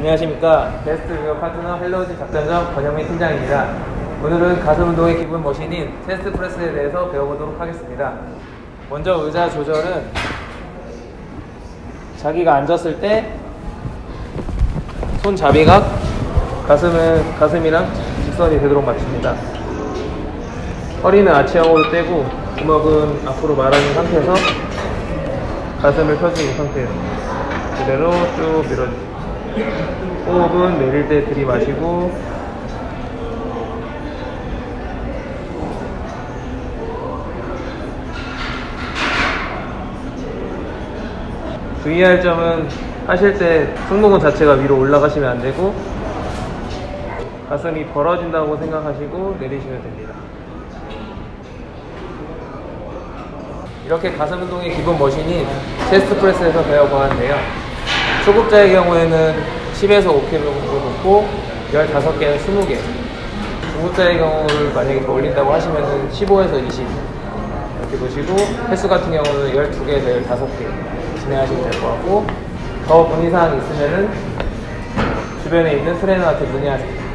안녕하십니까. 베스트 뷰어 파트너 헬로우즈 작전점 권영민 팀장입니다. 오늘은 가슴 운동의 기본 머신인 체스트 프레스에 대해서 배워보도록 하겠습니다. 먼저 의자 조절은 자기가 앉았을 때 손잡이가 가슴은 가슴이랑 직선이 되도록 맞춥니다. 허리는 아치형으로 떼고 구멍은 앞으로 말하는 상태에서 가슴을 펴주는 상태예요. 그대로 쭉 밀어주세요. 호흡은 내릴 때 들이마시고 주의할 점은 하실 때 승모근 자체가 위로 올라가시면 안 되고 가슴이 벌어진다고 생각하시고 내리시면 됩니다. 이렇게 가슴 운동의 기본 머신인 체스트 프레스에서 배워보았는데요. 초급자의 경우에는 10에서 5kg 정도 놓고 15개는 20개. 중급자의 경우를 만약에 더 올린다고 하시면 15에서 20 이렇게 보시고 횟수 같은 경우는 12개에서 15개 진행하시면 될 것 같고 더 문의사항이 있으면은 주변에 있는 트레이너한테 문의하세요.